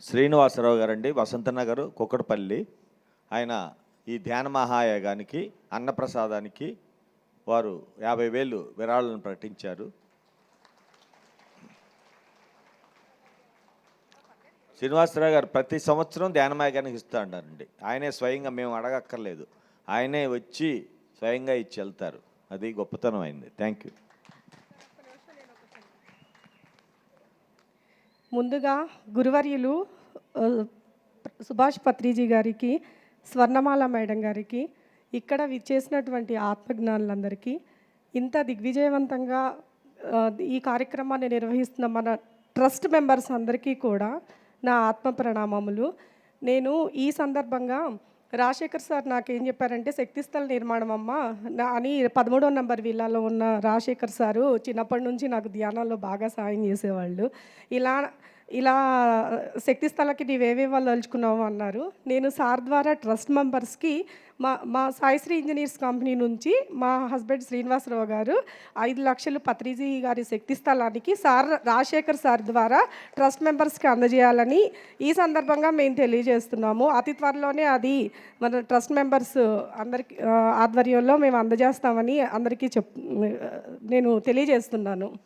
శ్రీనివాసరావు గారండి వసంతనగర్ కుక్కడపల్లి. ఆయన ఈ ధ్యాన మహాయాగానికి అన్నప్రసాదానికి వారు యాభై వేలు విరాళాలను ప్రకటించారు. శ్రీనివాసరావు గారు ప్రతి సంవత్సరం ధ్యానమాయగానికి ఇస్తూ ఉంటారండి ఆయనే స్వయంగా మేము అడగక్కర్లేదు. ఆయనే వచ్చి స్వయంగా ఇచ్చి వెళ్తారు. అది గొప్పతనం అయింది. థ్యాంక్ యూ ముందుగా గురువర్యులు సుభాష్ పత్రిజీ గారికి స్వర్ణమాల మేడం గారికి ఇక్కడ విచ్చేసినటువంటి ఆత్మజ్ఞానులందరికీ ఇంత దిగ్విజయవంతంగా ఈ కార్యక్రమాన్ని నిర్వహిస్తున్న మన ట్రస్ట్ మెంబర్స్ అందరికీ కూడా నా ఆత్మ ప్రణామములు. నేను ఈ సందర్భంగా రాజశేఖర్ సార్ నాకేం చెప్పారంటే శక్తిస్థల నిర్మాణం అమ్మ నా అని పదమూడో నంబర్ విల్లాలో ఉన్న రాజశేఖర్ సారు చిన్నప్పటి నుంచి నాకు ధ్యానాల్లో బాగా సాయం చేసేవాళ్ళు. ఇలా ఇలా శక్తి స్థలకి నీవేవే వాళ్ళు తలుచుకున్నావు అన్నారు. నేను సార్ ద్వారా ట్రస్ట్ మెంబర్స్కి మా మా సాయిశ్రీ ఇంజనీర్స్ కంపెనీ నుంచి మా హస్బెండ్ శ్రీనివాసరావు గారు ఐదు లక్షలు పత్రిజీ గారి శక్తి స్థలానికి సార్ రాజశేఖర్ సార్ ద్వారా ట్రస్ట్ మెంబర్స్కి అందజేయాలని ఈ సందర్భంగా మేము తెలియజేస్తున్నాము. అతి త్వరలోనే అది మన ట్రస్ట్ మెంబర్స్ అందరికి ఆధ్వర్యంలో మేము అందజేస్తామని అందరికీ చెప్ నేను తెలియజేస్తున్నాను.